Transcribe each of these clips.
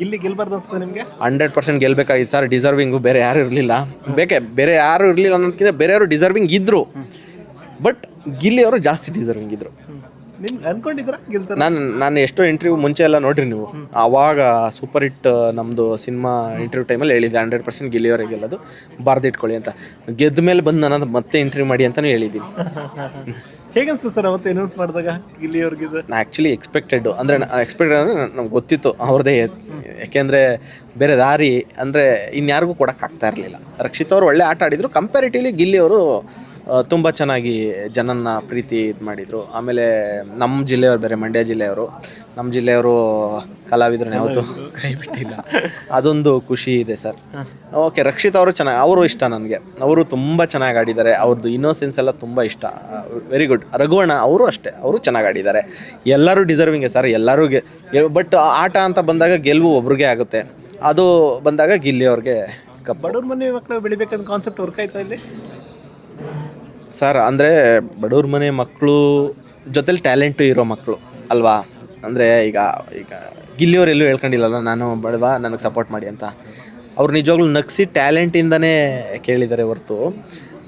ಗಿಲ್ಲಿ ಗೆಲ್ಬಾರ್ದು ಅನ್ಸುತ್ತೆ ನಿಮಗೆ? ಹಂಡ್ರೆಡ್ ಪರ್ಸೆಂಟ್ ಗೆಲ್ಬೇಕಾಗಿತ್ತು ಸರ್ ಡಿಸರ್ವಿಂಗು ಬೇರೆ ಯಾರು ಇರಲಿಲ್ಲ. ಬೇಕೆ ಬೇರೆ ಯಾರು ಇರಲಿಲ್ಲ ಅನ್ನೋದಕ್ಕಿಂತ ಬೇರೆ ಯಾರು ಡಿಸರ್ವಿಂಗ್ ಇದ್ದರು ಬಟ್ ಗಿಲ್ಲಿ ಅವರು ಜಾಸ್ತಿ ಡಿಸರ್ವಿಂಗ್ ಇದ್ದರು ನಿಮ್ಗೆ ಅನ್ಕೊಂಡಿದ್ರ ಗೆಲ್ತಾರೆ? ನಾನು ನಾನು ಎಷ್ಟೋ ಇಂಟರ್ವ್ಯೂ ಮುಂಚೆ ಎಲ್ಲ ನೋಡ್ರಿ ನೀವು. ಆವಾಗ ಸೂಪರ್ ಹಿಟ್ ನಮ್ಮದು ಸಿನಿಮಾ ಇಂಟರ್ವ್ಯೂ ಟೈಮಲ್ಲಿ ಹೇಳಿದ್ದೆ ಹಂಡ್ರೆಡ್ ಪರ್ಸೆಂಟ್ ಗಿಲ್ಲಿಯವರಿಗೆ ಗೆಲ್ಲೋದು ಬಾರ್ದಿಟ್ಕೊಳ್ಳಿ ಅಂತ. ಗೆದ್ದ ಮೇಲೆ ಬಂದು ನಾನು ಮತ್ತೆ ಇಂಟರ್ವ್ಯೂ ಮಾಡಿ ಅಂತಲೂ ಹೇಳಿದ್ದೀನಿ. ಹೇಗೆ ಅನ್ಸ್ತು ಸರ್ ಅವತ್ತು ಅನೌನ್ಸ್ ಮಾಡಿದಾಗ ಇದು ನಾ ಆ್ಯಕ್ಚುಲಿ ಎಕ್ಸ್ಪೆಕ್ಟೆಡ್ ಅಂದರೆ ಎಕ್ಸ್ಪೆಕ್ಟೆಡ್ ಅಂದರೆ ನಮ್ಗೆ ಗೊತ್ತಿತ್ತು ಅವ್ರದ್ದೇ ಯಾಕೆಂದರೆ ಬೇರೆ ದಾರಿ ಅಂದರೆ ಇನ್ಯಾರಿಗೂ ಕೊಡೋಕ್ಕಾಗ್ತಾ ಇರಲಿಲ್ಲ. ರಕ್ಷಿತ್ ಅವರು ಒಳ್ಳೆ ಆಟ ಆಡಿದರು. ಕಂಪ್ಯಾರಿಟಿವ್ಲಿ ಗಿಲ್ಲಿ ಅವರು ತುಂಬ ಚೆನ್ನಾಗಿ ಜನನ್ನ ಪ್ರೀತಿ ಇದು ಮಾಡಿದರು. ಆಮೇಲೆ ನಮ್ಮ ಜಿಲ್ಲೆಯವರು ಬೇರೆ ಮಂಡ್ಯ ಜಿಲ್ಲೆಯವರು. ನಮ್ಮ ಜಿಲ್ಲೆಯವರು ಕಲಾವಿದ್ರನ್ನ ಯಾವತ್ತೂ ಕೈ ಬಿಟ್ಟಿಲ್ಲ. ಅದೊಂದು ಖುಷಿ ಇದೆ ಸರ್. ಓಕೆ ರಕ್ಷಿತ್ ಅವರು ಚೆನ್ನಾಗಿ ಅವರು ಇಷ್ಟ ನನಗೆ. ಅವರು ತುಂಬ ಚೆನ್ನಾಗಿ ಆಡಿದ್ದಾರೆ. ಅವ್ರದ್ದು ಇನ್ನೋಸೆನ್ಸ್ ಎಲ್ಲ ತುಂಬ ಇಷ್ಟ. ವೆರಿ ಗುಡ್ ರಘುವಣ ಅವರು ಅಷ್ಟೇ. ಅವರು ಚೆನ್ನಾಗಿ ಆಡಿದ್ದಾರೆ. ಎಲ್ಲರೂ ಡಿಸರ್ವಿಂಗೆ ಸರ್. ಎಲ್ಲರೂ ಬಟ್ ಆಟ ಅಂತ ಬಂದಾಗ ಗೆಲುವು ಒಬ್ರಿಗೆ ಆಗುತ್ತೆ. ಅದು ಬಂದಾಗ ಗಿಲ್ಲಿ ಅವ್ರಿಗೆ ಕಬ್ಬಡವ್ರ ಮನೆ ಮಕ್ಕಳು ಬೆಳಿಬೇಕಂತ ಕಾನ್ಸೆಪ್ಟ್ ವರ್ಕ್ ಆಯ್ತಾ ಇಲ್ಲಿ? ಸರ್, ಅಂದರೆ ಬಡವ್ರ ಮನೆ ಮಕ್ಕಳು ಜೊತೆಲಿ ಟ್ಯಾಲೆಂಟು ಇರೋ ಮಕ್ಕಳು, ಅಲ್ವಾ? ಅಂದರೆ ಈಗ ಈಗ ಗಿಲ್ಲಿಯವ್ರು ಎಲ್ಲೂ ಹೇಳ್ಕೊಂಡಿಲ್ಲಲ್ಲ, ನಾನು ಬಡವ, ನನಗೆ ಸಪೋರ್ಟ್ ಮಾಡಿ ಅಂತ. ಅವ್ರು ನಿಜವಾಗ್ಲೂ ನಗಿಸಿ ಟ್ಯಾಲೆಂಟಿಂದನೇ ಕೇಳಿದ್ದಾರೆ ಹೊರತು.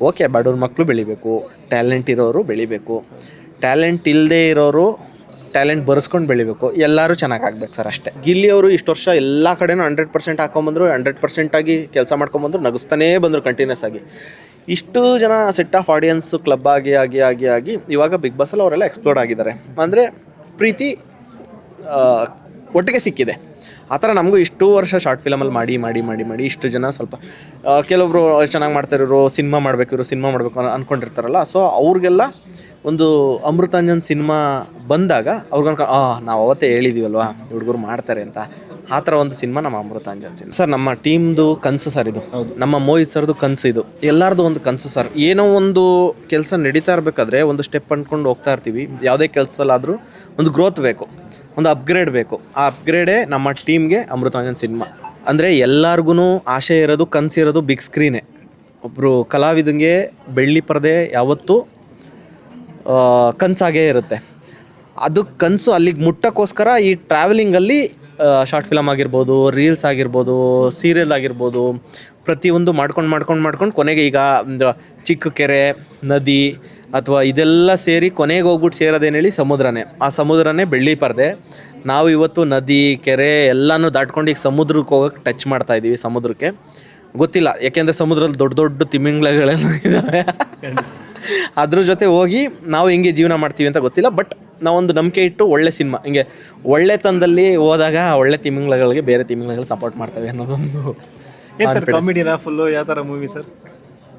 ಓಕೆ ಬಡವ್ರ ಮಕ್ಕಳು ಬೆಳಿಬೇಕು ಟ್ಯಾಲೆಂಟ್ ಇರೋರು ಬೆಳಿಬೇಕು. ಟ್ಯಾಲೆಂಟ್ ಇಲ್ಲದೆ ಇರೋರು ಟ್ಯಾಲೆಂಟ್ ಬರೆಸ್ಕೊಂಡು ಬೆಳಿಬೇಕು. ಎಲ್ಲರೂ ಚೆನ್ನಾಗಿ ಆಗ್ಬೇಕು ಸರ್ ಅಷ್ಟೇ. ಗಿಲ್ಲಿ ಅವರು ಇಷ್ಟು ವರ್ಷ ಎಲ್ಲ ಕಡೆನೂ ಹಂಡ್ರೆಡ್ ಪರ್ಸೆಂಟ್ ಹಾಕೊಂಬಂದ್ರು ಹಂಡ್ರೆಡ್ ಪರ್ಸೆಂಟಾಗಿ ಕೆಲಸ ಮಾಡ್ಕೊಂಬಂದ್ರು ನಗಿಸ್ತಾನೇ ಬಂದರು ಕಂಟಿನ್ಯೂಸ್ ಆಗಿ. ಇಷ್ಟು ಜನ ಸೆಟ್ ಆಫ್ ಆಡಿಯನ್ಸ್ ಕ್ಲಬ್ ಆಗಿ ಆಗಿ ಆಗಿ ಆಗಿ ಇವಾಗ ಬಿಗ್ ಬಾಸಲ್ಲಿ ಅವರೆಲ್ಲ ಎಕ್ಸ್ಪ್ಲೋರ್ ಆಗಿದ್ದಾರೆ. ಅಂದರೆ ಪ್ರೀತಿ ಒಟ್ಟಿಗೆ ಸಿಕ್ಕಿದೆ. ಆ ಥರ ನಮಗೂ ಇಷ್ಟು ವರ್ಷ ಶಾರ್ಟ್ ಫಿಲಮಲ್ಲಿ ಮಾಡಿ ಮಾಡಿ ಮಾಡಿ ಮಾಡಿ ಇಷ್ಟು ಜನ ಸ್ವಲ್ಪ ಕೆಲವೊಬ್ರು ಚೆನ್ನಾಗಿ ಮಾಡ್ತಾರಿರೋ ಸಿನಿಮಾ ಮಾಡಬೇಕು ಇವರು ಸಿನಿಮಾ ಮಾಡಬೇಕು ಅನ್ನೋ ಅನ್ಕೊಂಡಿರ್ತಾರಲ್ಲ ಸೊ ಅವ್ರಿಗೆಲ್ಲ ಒಂದು ಅಮೃತಾಂಜನ್ ಸಿನಿಮಾ ಬಂದಾಗ ಅವ್ರಿಗೆ ನಾವು ಅವತ್ತೇ ಹೇಳಿದೀವಲ್ವಾ ಹುಡುಗರು ಮಾಡ್ತಾರೆ ಅಂತ. ಆ ಥರ ಒಂದು ಸಿನಿಮಾ ನಮ್ಮ ಅಮೃತಾಂಜನ್ ಸಿನಿಮಾ. ಸರ್ ನಮ್ಮ ಟೀಮ್ದು ಕನಸು ಸರ್ ಇದು. ನಮ್ಮ ಮೋಹಿತ್ ಸರ್ದು ಕನಸು ಇದು. ಎಲ್ಲರದು ಒಂದು ಕನಸು ಸರ್. ಏನೋ ಒಂದು ಕೆಲಸ ನಡೀತಾ ಇರಬೇಕಾದ್ರೆ ಒಂದು ಸ್ಟೆಪ್ ಅಂದ್ಕೊಂಡು ಹೋಗ್ತಾ ಇರ್ತೀವಿ. ಯಾವುದೇ ಕೆಲಸದಲ್ಲಾದರೂ ಒಂದು ಗ್ರೋತ್ ಬೇಕು. ಒಂದು ಅಪ್ಗ್ರೇಡ್ ಬೇಕು. ಆ ಅಪ್ಗ್ರೇಡೇ ನಮ್ಮ ಟೀಮ್ಗೆ ಅಮೃತಾಂಜನ್ ಸಿನಿಮಾ. ಅಂದರೆ ಎಲ್ಲರಿಗೂ ಆಸೆ ಇರೋದು ಕನಸು ಇರೋದು ಬಿಗ್ ಸ್ಕ್ರೀನೇ ಒಬ್ಬರು ಕಲಾವಿದಂಗೆ ಬೆಳ್ಳಿ ಪರದೆ ಯಾವತ್ತೂ ಕನ್ಸಾಗೇ ಇರುತ್ತೆ. ಅದು ಕನಸು ಅಲ್ಲಿಗೆ ಮುಟ್ಟಕ್ಕೋಸ್ಕರ ಈ ಟ್ರಾವೆಲಿಂಗಲ್ಲಿ ಶಾರ್ಟ್ ಫಿಲಮ್ ಆಗಿರ್ಬೋದು ರೀಲ್ಸ್ ಆಗಿರ್ಬೋದು ಸೀರಿಯಲ್ ಆಗಿರ್ಬೋದು, ಪ್ರತಿಯೊಂದು ಮಾಡ್ಕೊಂಡು ಮಾಡ್ಕೊಂಡು ಮಾಡ್ಕೊಂಡು ಕೊನೆಗೆ ಈಗ ಚಿಕ್ಕ ಕೆರೆ, ನದಿ ಅಥವಾ ಇದೆಲ್ಲ ಸೇರಿ ಕೊನೆಗೆ ಹೋಗ್ಬಿಟ್ಟು ಸೇರೋದೇನು ಹೇಳಿ ಸಮುದ್ರನೇ. ಆ ಸಮುದ್ರನೇ ಬೆಳ್ಳಿ ಪರದೆ. ನಾವು ಇವತ್ತು ನದಿ, ಕೆರೆ ಎಲ್ಲನೂ ದಾಟ್ಕೊಂಡು ಈಗ ಸಮುದ್ರಕ್ಕೆ ಹೋಗೋಕೆ ಟಚ್ ಮಾಡ್ತಾ ಇದ್ದೀವಿ ಸಮುದ್ರಕ್ಕೆ. ಗೊತ್ತಿಲ್ಲ, ಯಾಕೆಂದರೆ ಸಮುದ್ರದಲ್ಲಿ ದೊಡ್ಡ ದೊಡ್ಡ ತಿಮಿಂಗ್ಲಗಳೆಲ್ಲ ಇದ್ದಾವೆ ಅದ್ರ ಜೊತೆ ಹೋಗಿ ನಾವು ಹೆಂಗೆ ಜೀವನ ಮಾಡ್ತೀವಿ ಅಂತ ಗೊತ್ತಿಲ್ಲ ಬಟ್ ನಾವೊಂದು ನಂಬಿಕೆ ಇಟ್ಟು ಒಳ್ಳೆ ಸಿನಿಮಾ ಹಿಂಗೆ ಒಳ್ಳೆ ತಂದಲ್ಲಿ ಹೋದಾಗ ಒಳ್ಳೆ ತಿಮಿಂಗ್ಲಗಳಿಗೆ ಬೇರೆ ತಿಮಿಂಗ್ಲಗಳು ಸಪೋರ್ಟ್ ಮಾಡ್ತವೆ ಅನ್ನೋದೊಂದು ಸರ್ ಕಾಮಿಡಿನಾ ಫುಲ್ಲು ಯಾವ ಥರ movie sir?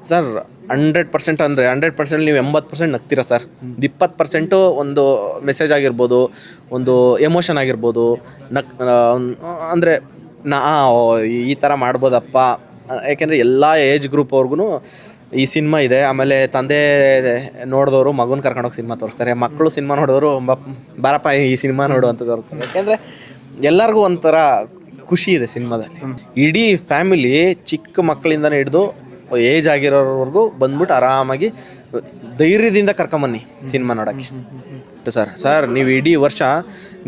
Sir hundred percent ಅಂದರೆ ಹಂಡ್ರೆಡ್ ಪರ್ಸೆಂಟ್ ನೀವು ಎಂಬತ್ತು ಪರ್ಸೆಂಟ್ ನಗ್ತೀರಾ ಸರ್? ಇಪ್ಪತ್ತು ಪರ್ಸೆಂಟು ಒಂದು ಮೆಸೇಜ್ ಆಗಿರ್ಬೋದು ಒಂದು ಎಮೋಷನ್ ಆಗಿರ್ಬೋದು ನಕ್ ಅಂದರೆ ನಾ ಈ ಥರ ಮಾಡ್ಬೋದಪ್ಪ ಯಾಕೆಂದರೆ ಎಲ್ಲ ಏಜ್ ಗ್ರೂಪ್ ಅವ್ರಿಗೂ ಈ ಸಿನಿಮಾ ಇದೆ. ಆಮೇಲೆ ತಂದೆ ನೋಡಿದವರು ಮಗುನ ಕರ್ಕೊಂಡೋಗಿ ಸಿನಿಮಾ ತೋರಿಸ್ತಾರೆ. ಮಕ್ಕಳು ಸಿನಿಮಾ ನೋಡಿದವರು ಬರಪ್ಪ ಈ ಸಿನಿಮಾ ನೋಡು ಅಂತ ತೋರಿಸ್ತಾರೆ ಯಾಕೆಂದರೆ ಎಲ್ಲರಿಗೂ ಒಂಥರ ಖುಷಿ ಇದೆ ಸಿನಿಮಾದಲ್ಲಿ. ಇಡೀ ಫ್ಯಾಮಿಲಿ ಚಿಕ್ಕ ಮಕ್ಕಳಿಂದನೇ ಹಿಡಿದು ಏಜ್ ಆಗಿರೋರ್ವರೆಗೂ ಬಂದ್ಬಿಟ್ಟು ಆರಾಮಾಗಿ ಧೈರ್ಯದಿಂದ ಕರ್ಕೊಂಬನ್ನಿ ಸಿನಿಮಾ ನೋಡೋಕ್ಕೆ. ಸರ್ ಸರ್ ನೀವು ಇಡೀ ವರ್ಷ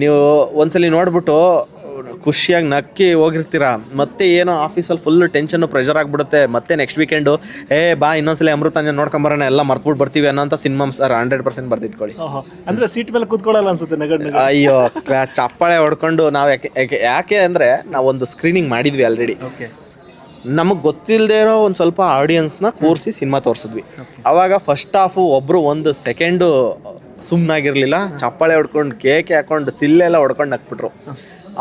ನೀವು ಒಂದ್ಸಲಿ ನೋಡ್ಬಿಟ್ಟು ಖುಷಿಯಾಗಿ ನಕ್ಕಿ ಹೋಗಿರ್ತೀರ? ಮತ್ತೆ ಏನೋ ಆಫೀಸಲ್ಲಿ ಫುಲ್ ಟೆನ್ಷನ್ನು ಪ್ರೆಷರ್ ಆಗಿಬಿಡುತ್ತೆ. ಮತ್ತೆ ನೆಕ್ಸ್ಟ್ ವೀಕೆಂಡು ಏ ಬಾ ಇನ್ನೊಂದ್ಸಲ ಅಮೃತಾಂಜನ್ ನೋಡ್ಕೊಂಬರೋಣ ಎಲ್ಲ ಮರ್ತ್ಬಿಟ್ಟು ಬರ್ತೀವಿ ಅನ್ನೋಂಥ ಸಿನಿಮಾ ಸರ್ ಹಂಡ್ರೆಡ್ ಪರ್ಸೆಂಟ್ ಬರ್ದಿಟ್ಕೊಳ್ಳಿ. ಅಂದ್ರೆ ಸೀಟ್ ಮೇಲೆ ಕೂತ್ಕೊಳ್ಳಲ್ಲ ಅನ್ಸುತ್ತೆ ನಗಡ್ ಅಯ್ಯೋ ಚಪ್ಪಾಳೆ ಹೊಡ್ಕೊಂಡು ನಾವು ಯಾಕೆ ಯಾಕೆ ಅಂದರೆ ನಾವೊಂದು ಸ್ಕ್ರೀನಿಂಗ್ ಮಾಡಿದ್ವಿ ಆಲ್ರೆಡಿ ನಮಗೆ ಗೊತ್ತಿಲ್ಲದೆ ಇರೋ ಒಂದು ಸ್ವಲ್ಪ ಆಡಿಯನ್ಸ್ನ ಕೂರಿಸಿ ಸಿನಿಮಾ ತೋರಿಸಿದ್ವಿ. ಅವಾಗ ಫಸ್ಟ್ ಹಾಫು ಒಬ್ಬರು ಒಂದು ಸೆಕೆಂಡು ಸುಮ್ಮನಾಗಿರಲಿಲ್ಲ ಚಪ್ಪಾಳೆ ಹೊಡ್ಕೊಂಡು ಕೇಕೆ ಹಾಕೊಂಡು ಸಿಲ್ಲೆಲ್ಲ ಹೊಡ್ಕೊಂಡು ಹಾಕ್ಬಿಟ್ರು.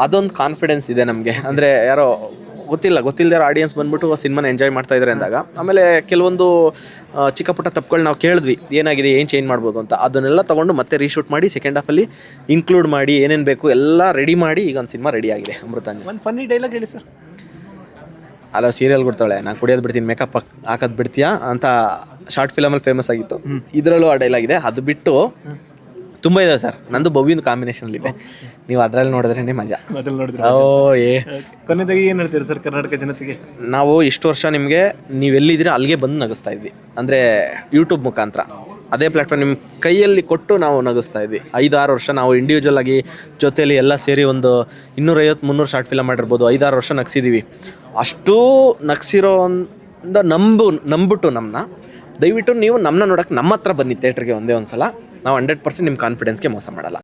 ಅದೊಂದು ಕಾನ್ಫಿಡೆನ್ಸ್ ಇದೆ ನಮಗೆ. ಅಂದರೆ ಯಾರೋ ಗೊತ್ತಿಲ್ಲ ಗೊತ್ತಿಲ್ಲದೆ ಇರೋ ಆಡಿಯನ್ಸ್ ಬಂದ್ಬಿಟ್ಟು ಸಿನಿಮಾನ ಎಂಜಾಯ್ ಮಾಡ್ತಾ ಇದ್ದಾರೆ ಅಂದಾಗ. ಆಮೇಲೆ ಕೆಲವೊಂದು ಚಿಕ್ಕ ಪುಟ್ಟ ತಪ್ಪುಗಳು ನಾವು ಕೇಳಿದ್ವಿ. ಏನಾಗಿದೆ ಏನು ಚೇಂಜ್ ಮಾಡ್ಬೋದು ಅಂತ. ಅದನ್ನೆಲ್ಲ ತೊಗೊಂಡು ಮತ್ತೆ ರೀಶೂಟ್ ಮಾಡಿ ಸೆಕೆಂಡ್ ಹಾಫಲ್ಲಿ ಇನ್ಕ್ಲೂಡ್ ಮಾಡಿ ಏನೇನು ಬೇಕು ಎಲ್ಲ ರೆಡಿ ಮಾಡಿ ಈಗ ಒಂದು ಸಿನಿಮಾ ರೆಡಿ ಆಗಿದೆ ಅಮೃತಾನಿ ಒಂದು ಫನ್ನಿ ಡೈಲಾಗ್ ಹೇಳಿ ಸರ್. ಅಲ್ಲ ಸೀರಿಯಲ್ ಕೊಡ್ತಾಳೆ ನಾನು ಕುಡಿಯೋದು ಬಿಡ್ತೀನಿ ಮೇಕಪ್ ಹಾಕೋದು ಬಿಡ್ತೀಯಾ ಅಂತ ಶಾರ್ಟ್ ಫಿಲಮಲ್ಲಿ ಫೇಮಸ್ ಆಗಿತ್ತು. ಇದರಲ್ಲೂ ಆ ಡೈಲಾಗ್ ಇದೆ. ಅದು ಬಿಟ್ಟು ತುಂಬ ಇದೆ ಸರ್. ನಂದು ಬವಿನ ಕಾಂಬಿನೇಷನ್ ಇದೆ. ನೀವು ಅದರಲ್ಲಿ ನೋಡಿದ್ರೇನೆ ಮಜಾ. ಓ ಏ. ಕೊನೆದಾಗಿ ಏನು ಹೇಳ್ತೀರಿ ಸರ್ ಕರ್ನಾಟಕ ಜನತೆಗೆ? ನಾವು ಇಷ್ಟು ವರ್ಷ ನಿಮಗೆ ಎಲ್ಲಿದ್ರೆ ಅಲ್ಲಿಗೆ ಬಂದು ನಗಿಸ್ತಾ ಇದ್ವಿ. ಅಂದರೆ ಯೂಟ್ಯೂಬ್ ಮುಖಾಂತರ. ಅದೇ ಪ್ಲ್ಯಾಟ್ಫಾರ್ಮ್ ನಿಮ್ಮ ಕೈಯಲ್ಲಿ ಕೊಟ್ಟು ನಾವು ನಗಿಸ್ತಾ ಇದ್ವಿ. ಐದಾರು ವರ್ಷ ನಾವು ಇಂಡಿವಿಜುವಲ್ ಆಗಿ ಜೊತೆಯಲ್ಲಿ ಎಲ್ಲ ಸೇರಿ ಒಂದು ಇನ್ನೂರೈವತ್ತು ಮುನ್ನೂರು ಶಾರ್ಟ್ ಫಿಲಮ್ ಮಾಡಿರ್ಬೋದು. ಐದಾರು ವರ್ಷ ನಗ್ಸಿದೀವಿ. ಅಷ್ಟೂ ನಗ್ಸಿರೋ ಒಂದು ನಂಬು ನಂಬಿಟ್ಟು ನಮ್ಮನ್ನ ದಯವಿಟ್ಟು ನೀವು ನಮ್ಮನ್ನ ನೋಡೋಕೆ ನಮ್ಮ ಹತ್ರ ಬನ್ನಿ ಥಿಯೇಟ್ರಿಗೆ ಒಂದೇ ಒಂದು ಸಲ ನಾವು ಹಂಡ್ರೆಡ್ ಪರ್ಸೆಂಟ್ ನಿಮ್ಮ ಕಾನ್ಫಿಡೆನ್ಸ್ಗೆ ಮೋಸ ಮಾಡಲ್ಲ.